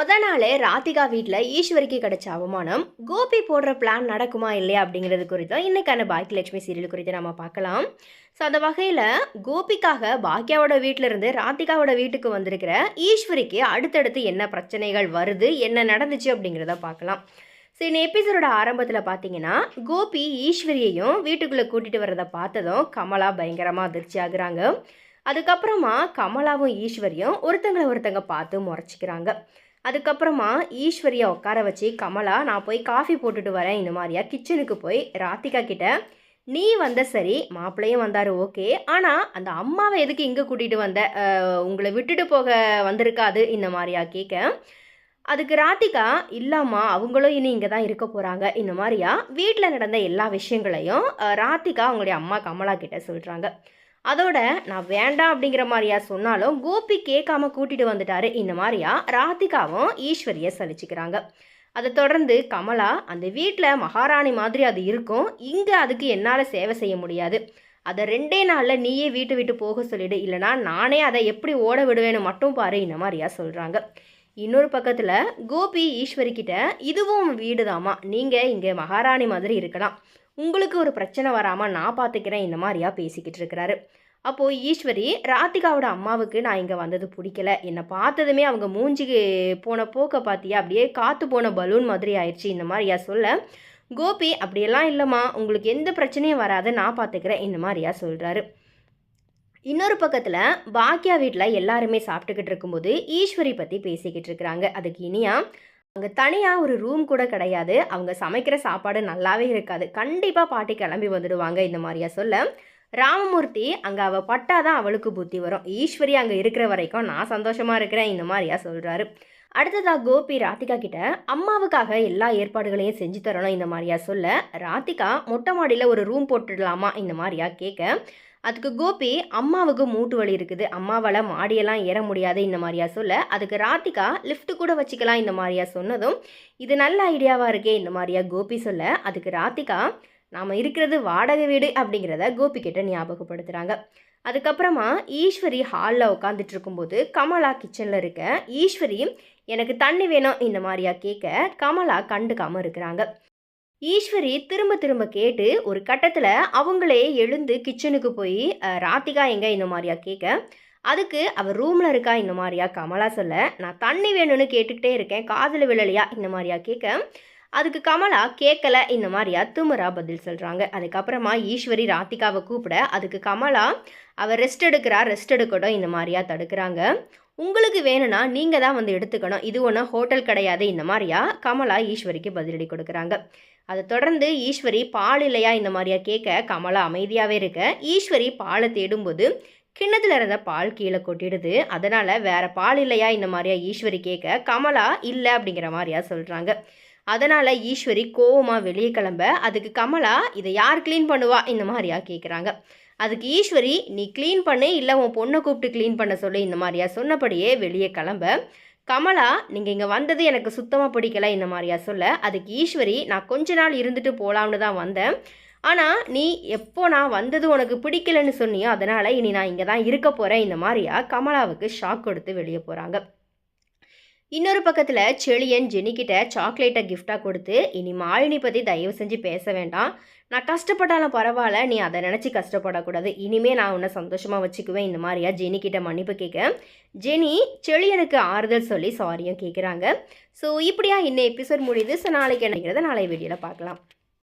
முத நாளே ராதிகா வீட்டில் ஈஸ்வரிக்கு கிடைச்ச அவமானம் கோபி போடுற பிளான் நடக்குமா இல்லையா அப்படிங்கிறது குறித்தும் இன்னைக்கான பாக்கியலட்சுமி சீரியல் குறித்து நம்ம பார்க்கலாம். ஸோ அந்த வகையில் கோபிக்காக பாக்யாவோட வீட்டிலிருந்து ராதிகாவோட வீட்டுக்கு வந்திருக்கிற ஈஸ்வரிக்கு அடுத்தடுத்து என்ன பிரச்சனைகள் வருது என்ன நடந்துச்சு அப்படிங்கிறத பார்க்கலாம். ஸோ இந்த எபிசோடோட ஆரம்பத்தில் பார்த்தீங்கன்னா கோபி ஈஸ்வரியையும் வீட்டுக்குள்ளே கூட்டிகிட்டு வரதை பார்த்ததும் கமலா பயங்கரமாக அதிர்ச்சி ஆகுறாங்க. அதுக்கப்புறமா கமலாவும் ஈஸ்வரியும் ஒருத்தங்களை ஒருத்தங்க பார்த்து முறைச்சிக்கிறாங்க. அதுக்கப்புறமா ஈஸ்வரியை உட்கார வச்சு கமலா நான் போய் காஃபி போட்டுட்டு வரேன். இந்த மாதிரியா? கிச்சனுக்கு போய். ராத்திகா கிட்ட நீ வந்த சரி மாப்பிள்ளையும் வந்தார் ஓகே. ஆனால் அந்த அம்மாவை எதுக்கு இங்கே கூட்டிகிட்டு வந்த? உங்களை விட்டுட்டு போக வந்திருக்காது. இந்த மாதிரியா கேட்க அதுக்கு ராதிகா இல்லாமா அவங்களும் இனி இங்கே தான் இருக்க போகிறாங்க இந்த மாதிரியா? வீட்டில் நடந்த எல்லா விஷயங்களையும் ராத்திகா ராதிகா அவங்களுடைய அம்மா கமலா கிட்ட சொல்கிறாங்க அதோட நான் வேண்டாம் அப்படிங்கிற மாதிரியா சொன்னாலும் கோபி கேட்காம கூட்டிட்டு வந்துட்டாரு. இந்த மாதிரியா ராதிகாவும் ஈஸ்வரியை சலிச்சுக்கிறாங்க. அதை தொடர்ந்து கமலா அந்த வீட்டில் மகாராணி மாதிரி அது இருக்கும். இங்கே அதுக்கு என்னால் சேவை செய்ய முடியாது. அதை ரெண்டே நாளில் நீயே வீட்டு விட்டு போக சொல்லிடு. இல்லைனா நானே அதை எப்படி ஓட விடுவேன்னு மட்டும் பாரு இந்த மாதிரியா சொல்கிறாங்க இன்னொரு பக்கத்தில் கோபி ஈஸ்வரி கிட்ட இதுவும் வீடுதாம்மா. நீங்கள் இங்கே மகாராணி மாதிரி இருக்கலாம். உங்களுக்கு ஒரு பிரச்சனை வராமல் நான் பார்த்துக்கிறேன் இந்த மாதிரியா பேசிக்கிட்டு இருக்கிறாரு. அப்போது ஈஸ்வரி ராதிகாவோட அம்மாவுக்கு நான் இங்கே வந்தது பிடிக்கல. என்னை பார்த்ததுமே அவங்க மூஞ்சிக்கு போன போக்க பார்த்தியா அப்படியே காற்று போன பலூன் மாதிரி ஆயிடுச்சு இந்த மாதிரியா சொல்ல. கோபி அப்படியெல்லாம் இல்லைம்மா. உங்களுக்கு எந்த பிரச்சனையும் வராது. நான் பார்த்துக்கிறேன் இந்த மாதிரியா சொல்கிறாரு இன்னொரு பக்கத்தில் பாக்கியா வீட்டில் எல்லாருமே சாப்பிட்டுக்கிட்டு இருக்கும்போது ஈஸ்வரி பற்றி பேசிக்கிட்டு இருக்கிறாங்க. அதுக்கு இனியா அங்கே தனியாக ஒரு ரூம் கூட கிடையாது. அவங்க சமைக்கிற சாப்பாடு நல்லாவே இருக்காது. கண்டிப்பாக பாட்டி கிளம்பி வந்துடுவாங்க இந்த மாதிரியா சொல்ல. ராமமூர்த்தி அங்கே அவள் பட்டாதான் அவளுக்கு புத்தி வரும். ஈஸ்வரி அங்கே இருக்கிற வரைக்கும் நான் சந்தோஷமாக இருக்கிறேன் இந்த மாதிரியா சொல்கிறாரு அடுத்ததாக கோபி ராதிகா கிட்ட அம்மாவுக்காக எல்லா ஏற்பாடுகளையும் செஞ்சு தரணும் இந்த மாதிரியா சொல்ல. ராதிகா மொட்டை மாடியில் ஒரு ரூம் போட்டுடலாமா? இந்த மாதிரியா கேட்க அதுக்கு கோபி அம்மாவுக்கு மூட்டு வலி இருக்குது. அம்மாவால் மாடியெல்லாம் ஏற முடியாது இந்த மாதிரியா சொல்ல. அதுக்கு ராதிகா லிஃப்ட் கூட வச்சுக்கலாம் இந்த மாதிரியா சொன்னதும் இது நல்ல ஐடியாவாக இருக்கே இந்த மாதிரியா கோபி சொல்ல. அதுக்கு ராதிகா நாம் இருக்கிறது வாடகை வீடு அப்படிங்கிறத கோபி கிட்ட ஞாபகப்படுத்துகிறாங்க அதுக்கப்புறமா ஈஸ்வரி ஹாலில் உட்காந்துட்டு இருக்கும்போது கமலா கிச்சனில் இருக்க. ஈஸ்வரி எனக்கு தண்ணி வேணும் இந்த மாதிரியா கேட்க கமலா கண்டுக்காமல் இருக்கிறாங்க. ஈஸ்வரி திரும்ப திரும்ப கேட்டு ஒரு கட்டத்தில் அவங்களே எழுந்து கிச்சனுக்கு போய் ராத்திகா எங்கே எங்க இந்த மாதிரியா கேட்க அதுக்கு அவள் ரூமில் இருக்கா இந்த மாதிரியா கமலா சொல்ல நான் தண்ணி வேணும்னு கேட்டுக்கிட்டே இருக்கேன் காதில் விழலையா? இந்த மாதிரியா கேட்க அதுக்கு கமலா கேட்கல இந்த மாதிரியா துமரா பதில் சொல்கிறாங்க அதுக்கப்புறமா ஈஸ்வரி ராத்திகாவை கூப்பிட அதுக்கு கமலா அவள் ரெஸ்ட் எடுக்கிறா ரெஸ்ட் எடுக்கட்டும் இந்த மாதிரியா தடுக்கிறாங்க. உங்களுக்கு வேணும்னா நீங்கள் தான் வந்து எடுத்துக்கணும். இது ஒன்றும் ஹோட்டல் கிடையாது. இந்த மாதிரியா? கமலா ஈஸ்வரிக்கு பதிலடி கொடுக்குறாங்க. அதை தொடர்ந்து ஈஸ்வரி பால் இல்லையா? இந்த மாதிரியா கேட்க கமலா அமைதியாகவே இருக்க. ஈஸ்வரி பாலை தேடும்போது கிண்ணத்தில் இருந்த பால் கீழே கொட்டிடுது. அதனால் வேறு பால் இல்லையா? இந்த மாதிரியா ஈஸ்வரி கேட்க கமலா இல்லை அப்படிங்கிற மாதிரியா சொல்கிறாங்க அதனால் ஈஸ்வரி கோவமாக வெளியே கிளம்ப அதுக்கு கமலா இதை யார் க்ளீன் பண்ணுவா? இந்த மாதிரியா கேட்குறாங்க. அதுக்கு ஈஸ்வரி நீ க்ளீன் பண்ணு இல்லை உன் பொண்ணை கூப்பிட்டு க்ளீன் பண்ண சொல்லு இந்த மாதிரியா சொன்னபடியே வெளியே கிளம்ப. கமலா நீங்கள் இங்கே வந்தது எனக்கு சுத்தமாக பிடிக்கல இந்த மாதிரியா சொல்ல அதுக்கு ஈஸ்வரி நான் கொஞ்ச நாள் இருந்துட்டு போகலாம்னு தான் வந்தேன். ஆனால் நீ எப்போ நான் வந்தது உனக்கு பிடிக்கலன்னு சொன்னியோ அதனால் இனி நான் இங்கே தான் இருக்க போகிறேன் இந்த மாதிரியா கமலாவுக்கு ஷாக் கொடுத்து வெளியே போகிறாங்க இன்னொரு பக்கத்தில் செழியன் ஜெனிக்கிட்ட சாக்லேட்டை கிஃப்டாக கொடுத்து இனி மாலினி பற்றி தயவு செஞ்சு பேச வேண்டாம். நான் கஷ்டப்பட்டாலும் பரவாயில்ல நீ அதை நினச்சி கஷ்டப்படக்கூடாது. இனிமே நான் உன்னை சந்தோஷமாக வச்சுக்குவேன். இந்த மாதிரியா ஜெனிக்கிட்ட மன்னிப்பு கேட்க ஜெனி செழியனுக்கு ஆறுதல் சொல்லி சாரியும் கேட்குறாங்க ஸோ இப்படியா இன்னும் எபிசோட் முடியுது. ஸோ நாளைக்கு என்னங்கிறத நாளை வீடியோவில் பார்க்கலாம்.